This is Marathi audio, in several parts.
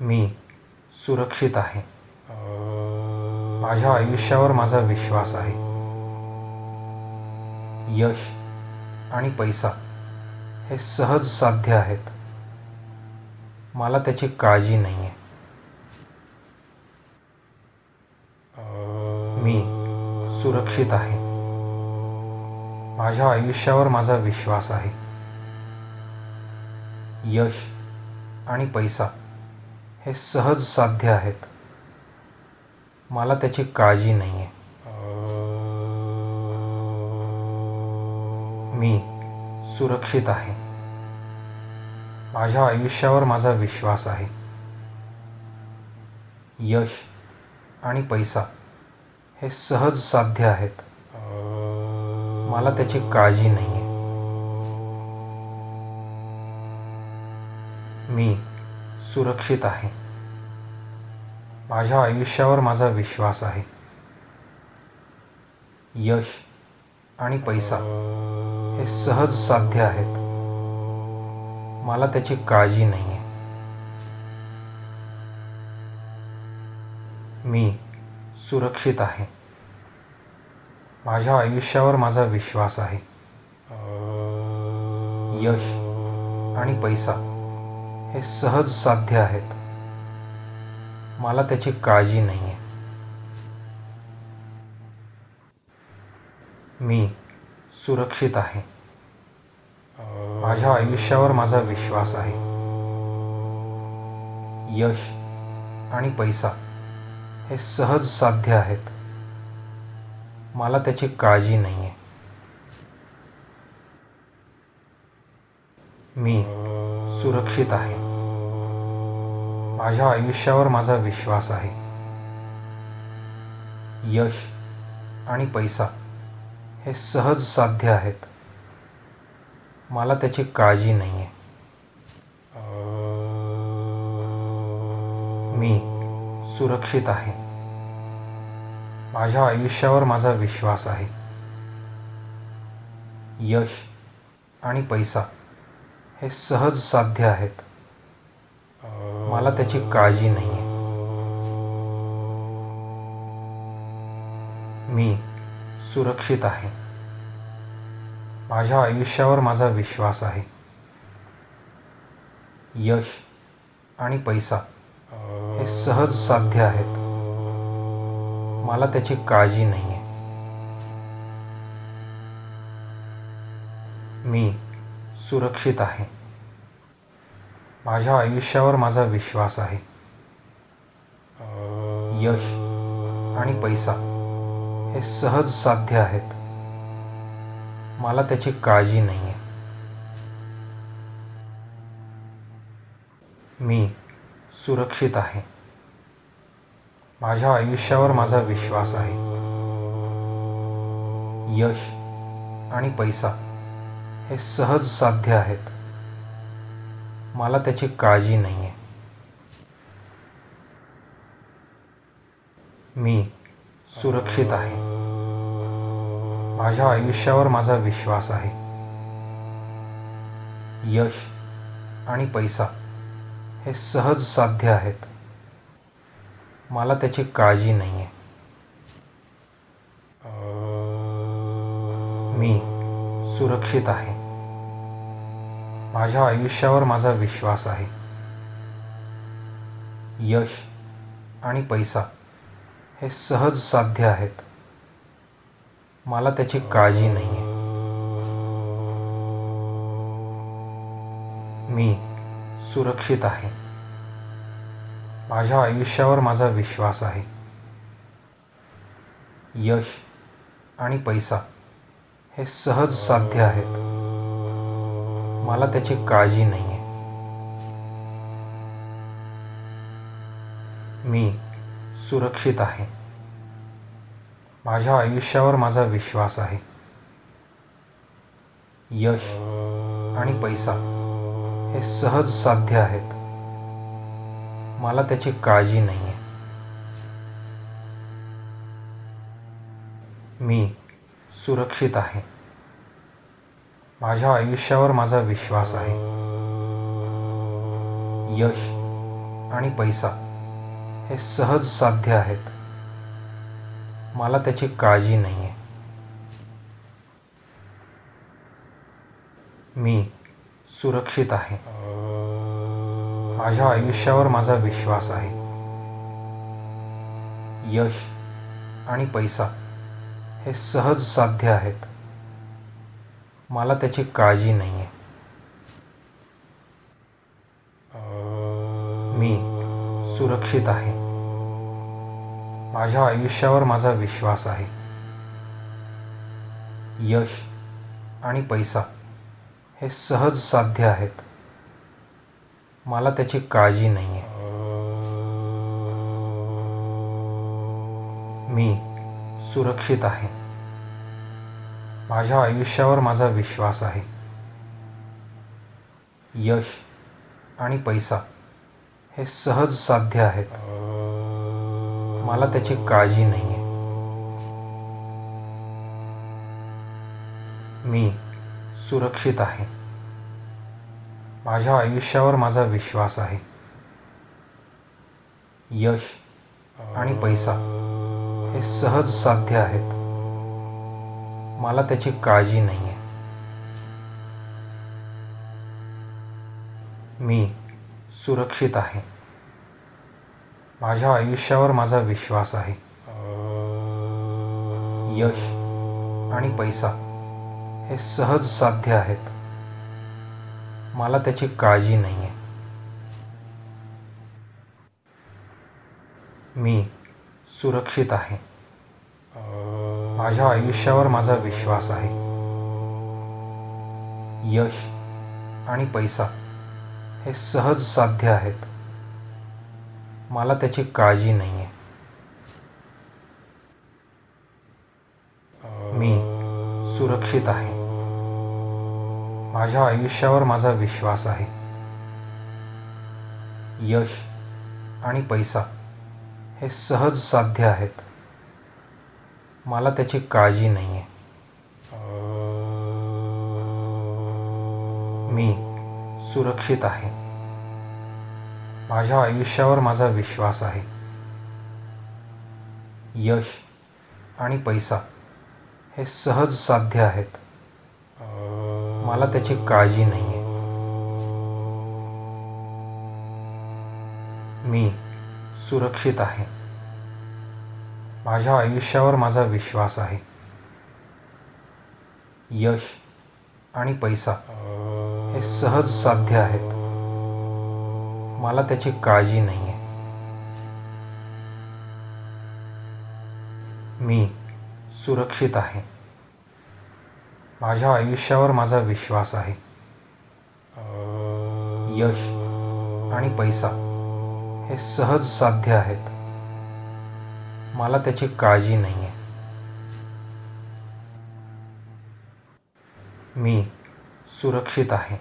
मी सुरक्षित आहे. माझ्या आयुष्यावर माझा विश्वास आहे. यश आणि पैसा हे सहज साध्य आहेत. मला त्याची काळजी नाही आहे मी सुरक्षित आहे. माझ्या आयुष्यावर माझा विश्वास आहे. यश आणि पैसा हे सहज साध्य आहेत. मला त्याची काळजी नाही आहे मी सुरक्षित आहे. माझ्या आयुष्यावर माझा विश्वास आहे. यश आणि पैसा हे सहज साध्य आहेत. मला त्याची काळजी नाही आहे मी सुरक्षित आहे. माझ्या आयुष्यावर माझा विश्वास आहे. यश आणि पैसा हे सहज साध्य आहेत. मला त्याची काळजी नाही आहे मी सुरक्षित आहे. माझ्या आयुष्यावर माझा विश्वास आहे. यश आणि पैसा. हे सहज साध्य आहेत. मला त्याची काळजी नाही आहे मी सुरक्षित आहे. माझ्या आयुष्यावर माझा विश्वास आहे. यश आणि पैसा हे सहज साध्य आहेत. मला त्याची काळजी नाही आहे मी सुरक्षित आहे. माझ्या आयुष्यावर माझा विश्वास आहे. यश आणि पैसा हे सहज साध्य आहेत. मला त्याची काळजी नाही आहे मी सुरक्षित आहे. माझ्या आयुष्यावर माझा विश्वास आहे. यश आणि पैसा हे सहज साध्य आहेत. मला त्याची काळजी नाही आहे मी सुरक्षित आहे. माझ्या आयुष्यावर माझा विश्वास आहे. यश आणि पैसा हे सहज साध्य आहेत. मला त्याची काळजी नाही आहे मी सुरक्षित आहे. माझ्या आयुष्यावर माझा विश्वास आहे. यश आणि पैसा हे सहज साध्य आहेत. मला त्याची काळजी नाही आहे मी सुरक्षित आहे. माझ्या आयुष्यावर माझा विश्वास आहे. यश आणि पैसा हे सहज साध्य आहेत. मला त्याची काळजी नाही आहे मी सुरक्षित आहे. माझ्या आयुष्यावर माझा विश्वास आहे. यश आणि पैसा हे सहज साध्य आहेत. मला त्याची काळजी नाही आहे मी सुरक्षित आहे. माझ्या आयुष्यावर माझा विश्वास आहे. यश आणि पैसा हे सहज साध्य आहेत. मला त्याची काळजी नाही आहे मी सुरक्षित आहे. माझ्या आयुष्यावर माझा विश्वास आहे. यश आणि पैसा हे सहज साध्य आहेत. मला त्याची काळजी नाही आहे मी सुरक्षित आहे. माझ्या आयुष्यावर माझा विश्वास आहे. यश आणि पैसा हे सहज साध्य आहेत. मला त्याची काळजी नाही आहे मी सुरक्षित आहे. माझ्या आयुष्यावर माझा विश्वास आहे. यश आणि पैसा हे सहज साध्य आहेत. मला त्याची काळजी नाही आहे मी सुरक्षित आहे. माझ्या आयुष्यावर माझा विश्वास आहे. यश आणि पैसा हे सहज साध्य आहेत. मला त्याची काळजी नाही आहे मी सुरक्षित आहे. माझ्या आयुष्यावर माझा विश्वास आहे. यश आणि पैसा हे सहज साध्य आहेत. मला त्याची काळजी नाही आहे मी सुरक्षित आहे. माझ्या आयुष्यावर माझा विश्वास आहे. यश आणि पैसा हे सहज साध्य आहेत. मला त्याची काळजी नाही आहे मी सुरक्षित आहे. माझ्या आयुष्यावर माझा विश्वास आहे. यश आणि पैसा हे सहज साध्य आहेत. मला त्याची काळजी नाही आहे मी सुरक्षित आहे. माझ्या आयुष्यावर माझा विश्वास आहे. यश आणि पैसा हे सहज साध्य आहेत. मला त्याची काळजी नाही आहे मी सुरक्षित आहे. माझ्या आयुष्यावर माझा विश्वास आहे. यश आणि पैसा हे सहज साध्य आहेत. मला त्याची काळजी नाही आहे मी सुरक्षित आहे. माझ्या आयुष्यावर माझा विश्वास आहे. यश आणि पैसा हे सहज साध्य आहेत. मला त्याची काळजी नाही आहे मी सुरक्षित आहे. माझ्या आयुष्यावर माझा विश्वास आहे. यश आणि पैसा हे सहज साध्य आहेत. मला त्याची काळजी नाही आहे मी सुरक्षित आहे. माझ्या आयुष्यावर माझा विश्वास आहे. यश आणि पैसा हे सहज साध्य आहेत. मला त्याची काळजी नाही आहे मी सुरक्षित आहे. माझ्या आयुष्यावर माझा विश्वास आहे. यश आणि पैसा हे सहज साध्य आहेत. मला त्याची काळजी नाही आहे मी सुरक्षित आहे.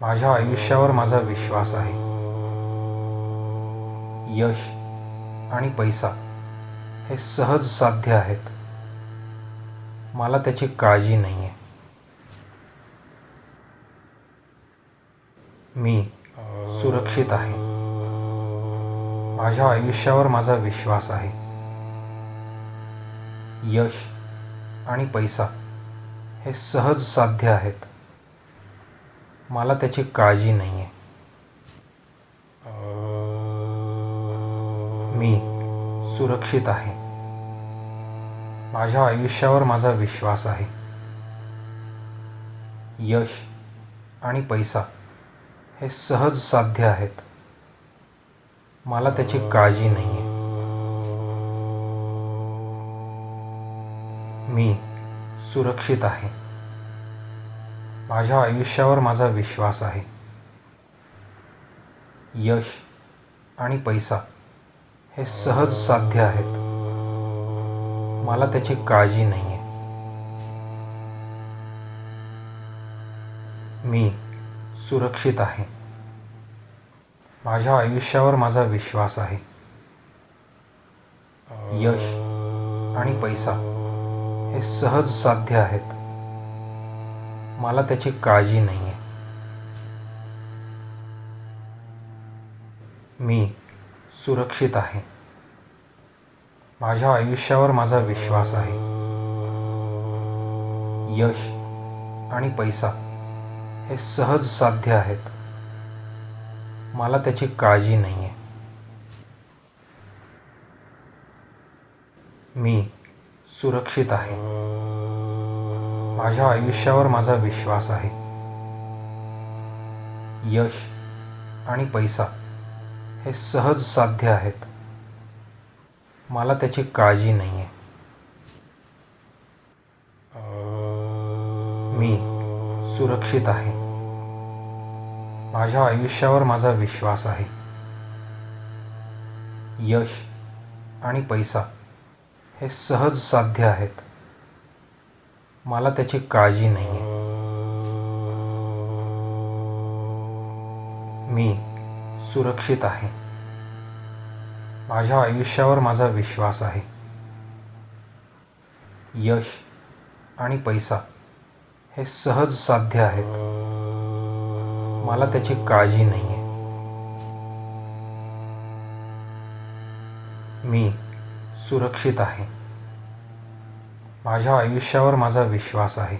माझ्या आयुष्यावर माझा विश्वास आहे. यश आणि पैसा हे सहज साध्य आहेत. मला त्याची काळजी नाही आहे मी सुरक्षित आहे. माझ्या आयुष्यावर माझा विश्वास आहे. यश आणि पैसा हे सहज साध्य आहेत. मला त्याची काळजी नाही आहे मी सुरक्षित आहे. माझ्या आयुष्यावर माझा विश्वास आहे. यश आणि पैसा हे सहज साध्य आहेत. मला त्याची काळजी नाही आहे मी सुरक्षित आहे. माझ्या आयुष्यावर माझा विश्वास आहे. यश आणि पैसा हे सहज साध्य आहेत. मला त्याची काळजी नाही आहे मी सुरक्षित आहे. माझ्या आयुष्यावर माझा विश्वास आहे. यश आणि पैसा हे सहज साध्य आहेत. मला त्याची काळजी नाही आहे मी सुरक्षित आहे. माझ्या आयुष्यावर माझा विश्वास आहे. यश आणि पैसा हे सहज साध्य आहेत. मला त्याची काळजी नाही आहे मी सुरक्षित आहे. माझ्या आयुष्यावर माझा विश्वास आहे. यश आणि पैसा हे सहज साध्य आहेत. मला त्याची काळजी नाही आहे मी सुरक्षित आहे. माझ्या आयुष्यावर माझा विश्वास आहे. यश आणि पैसा हे सहज साध्य आहेत. मला त्याची काळजी नाही आहे मी सुरक्षित आहे. माझ्या आयुष्यावर माझा विश्वास आहे. यश आणि पैसा हे सहज साध्य आहेत. मला त्याची काळजी नाही आहे मी सुरक्षित आहे. माझ्या आयुष्यावर माझा विश्वास आहे.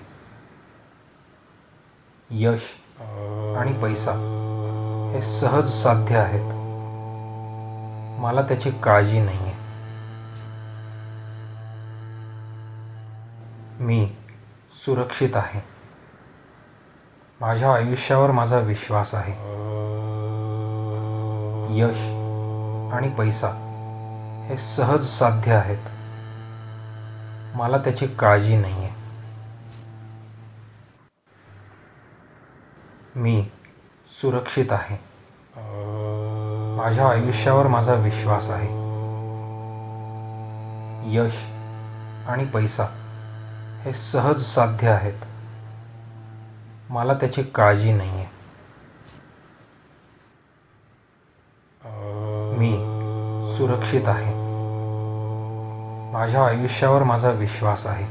यश आणि पैसा हे सहज साध्य आहेत. मला त्याची काळजी नाही आहे मी सुरक्षित आहे. माझ्या आयुष्यावर माझा विश्वास आहे. यश आणि पैसा हे सहज साध्य आहेत. मला त्याची काळजी नाही आहे मी सुरक्षित आहे. माझ्या आयुष्यावर माझा विश्वास आहे. यश आणि पैसा हे सहज साध्य आहेत. मला त्याची काळजी नाही आहे मी सुरक्षित आहे. माझ्या आयुष्यावर माझा विश्वास आहे.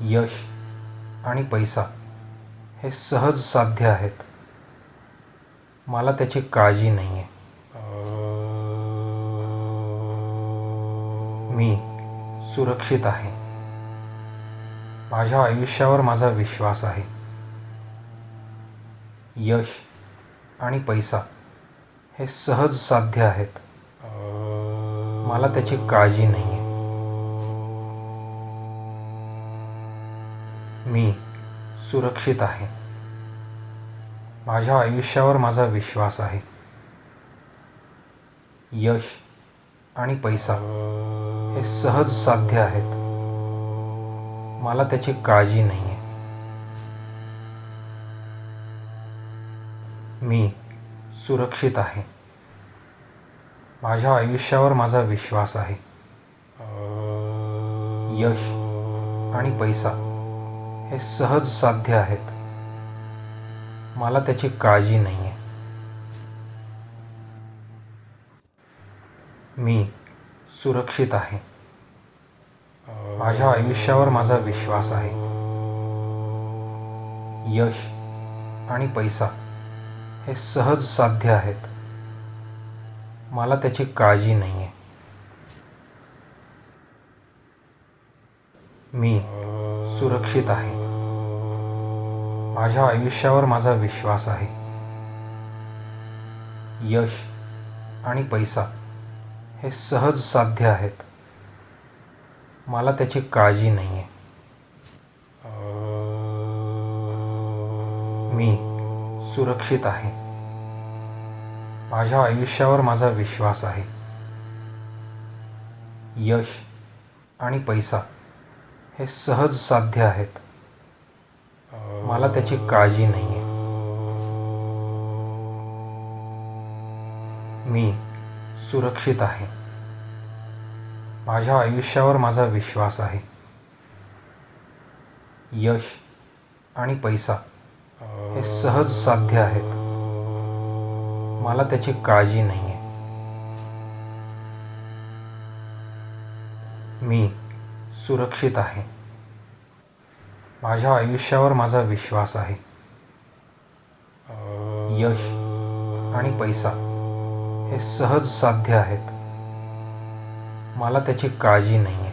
यश आणि पैसा हे सहज साध्य आहेत. मला त्याची काळजी नाही आहे मी सुरक्षित आहे. माझ्या आयुष्यावर माझा विश्वास आहे. यश आणि पैसा हे सहज साध्य आहेत. मला त्याची काळजी नाही आहे मी सुरक्षित आहे. माझ्या आयुष्यावर माझा विश्वास आहे. यश आणि पैसा हे सहज साध्य आहेत. मला त्याची काळजी नाही आहे मी सुरक्षित आहे. माझ्या आयुष्यावर माझा विश्वास आहे. यश आणि पैसा हे सहज साध्य आहेत. मला त्याची काळजी नाही आहे मी सुरक्षित आहे. माझ्या आयुष्यावर माझा विश्वास आहे. यश आणि पैसा हे सहज साध्य आहेत. मला त्याची काळजी नाही आहे मी सुरक्षित आहे. माझ्या आयुष्यावर माझा विश्वास आहे. यश आणि पैसा हे सहज साध्य आहेत. मला त्याची काळजी नाही आहे मी सुरक्षित आहे. माझ्या आयुष्यावर माझा विश्वास आहे. यश आणि पैसा हे सहज साध्य आहेत. मला त्याची काळजी नाही आहे मी सुरक्षित आहे. माझ्या आयुष्यावर माझा विश्वास आहे. यश आणि पैसा हे सहज साध्य आहेत. मला त्याची काळजी नाही आहे मी सुरक्षित आहे. माझ्या आयुष्यावर माझा विश्वास आहे. यश आणि पैसा हे सहज साध्य आहेत. मला त्याची काळजी नाही आहे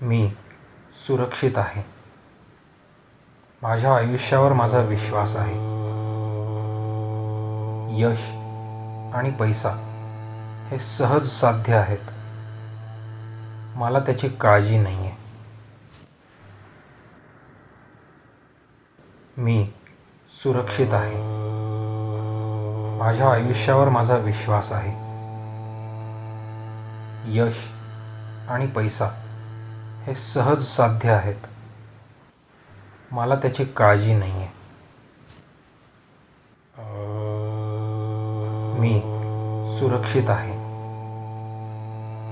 मी सुरक्षित आहे. माझ्या आयुष्यावर माझा विश्वास आहे. यश आणि पैसा हे सहज साध्य आहेत. मला त्याची काळजी नाही आहे मी सुरक्षित आहे. माझ्या आयुष्यावर माझा विश्वास आहे. यश आणि पैसा हे सहज साध्य आहेत. मला त्याची काळजी नाही आहे मी सुरक्षित आहे.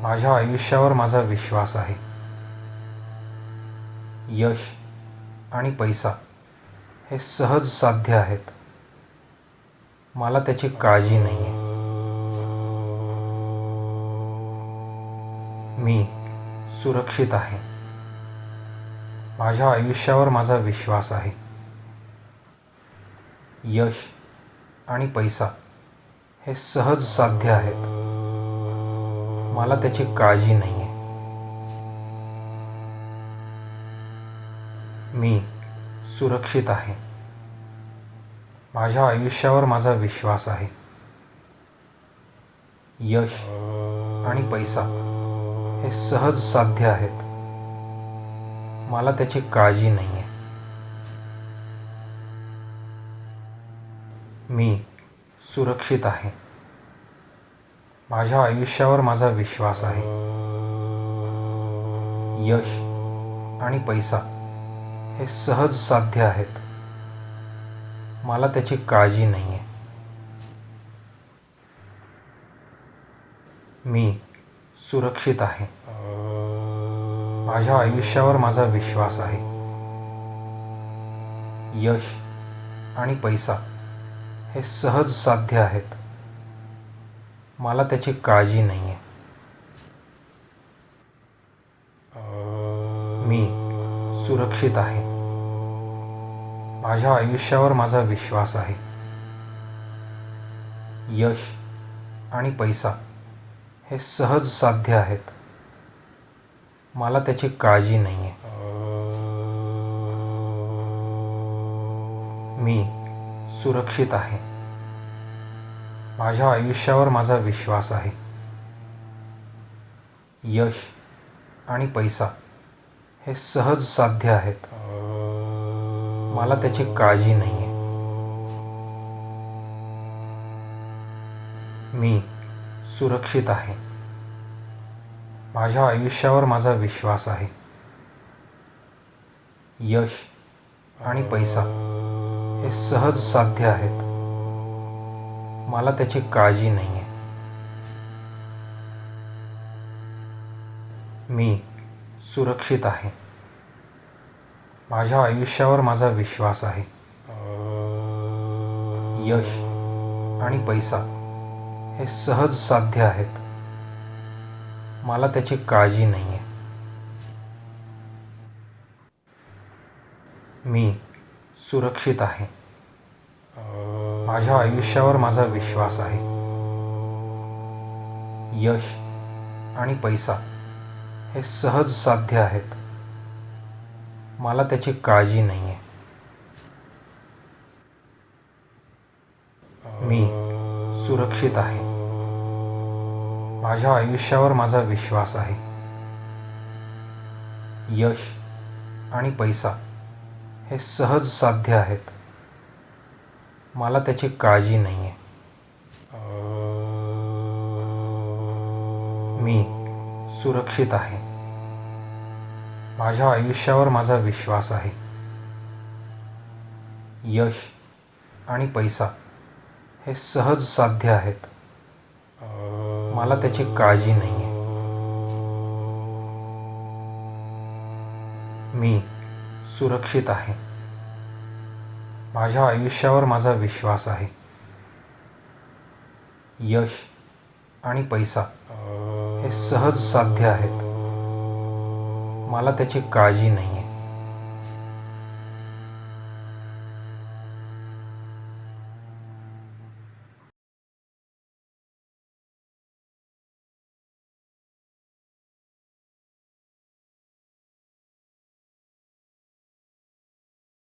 माझ्या आयुष्यावर माझा विश्वास आहे. यश आणि पैसा हे सहज साध्य आहेत. मला त्याची काळजी नाही आहे मी सुरक्षित आहे. माझ्या आयुष्यावर माझा विश्वास आहे. यश आणि पैसा हे सहज साध्य आहेत. मला त्याची काळजी नाही आहे मी सुरक्षित आहे. माझ्या आयुष्यावर माझा विश्वास आहे. यश आणि पैसा हे सहज साध्य आहेत. मला त्याची काळजी नाही आहे मी सुरक्षित आहे. माझ्या आयुष्यावर माझा विश्वास आहे. यश आणि पैसा हे सहज साध्य आहेत. मला त्याची काळजी नाही आहे मी सुरक्षित आहे. माझ्या आयुष्यावर माझा विश्वास आहे. यश आणि पैसा हे सहज साध्य आहेत. मला त्याची काळजी नाही आहे मी सुरक्षित आहे. माझ्या आयुष्यावर माझा विश्वास आहे. यश आणि पैसा हे सहज साध्य आहेत. मला त्याची काळजी नाही आहे मी सुरक्षित आहे. माझ्या आयुष्यावर माझा विश्वास आहे. यश आणि पैसा हे सहज साध्य आहेत. मला त्याची काळजी नाही आहे मी सुरक्षित आहे. माझ्या आयुष्यावर माझा विश्वास आहे. यश आणि पैसा हे सहज साध्य आहेत. मला त्याची काळजी नाही आहे मी सुरक्षित आहे. माझ्या आयुष्यावर माझा विश्वास आहे. यश आणि पैसा हे सहज साध्य आहेत. मला त्याची काळजी नाही आहे मी सुरक्षित आहे. माझ्या आयुष्यावर माझा विश्वास आहे. यश आणि पैसा हे सहज साध्य आहेत. मला त्याची काळजी नाही आहे मी सुरक्षित आहे. माझ्या आयुष्यावर माझा विश्वास आहे. यश आणि पैसा हे सहज साध्य आहेत. मला त्याची काळजी नाही आहे मी सुरक्षित आहे. माझ्या आयुष्यावर माझा विश्वास आहे. यश आणि पैसा हे सहज साध्य आहेत. मला त्याची काळजी नाही आहे मी सुरक्षित आहे. माझ्या आयुष्यावर माझा विश्वास आहे. यश आणि पैसा हे सहज साध्य आहेत. मला त्याची काळजी नाही आहे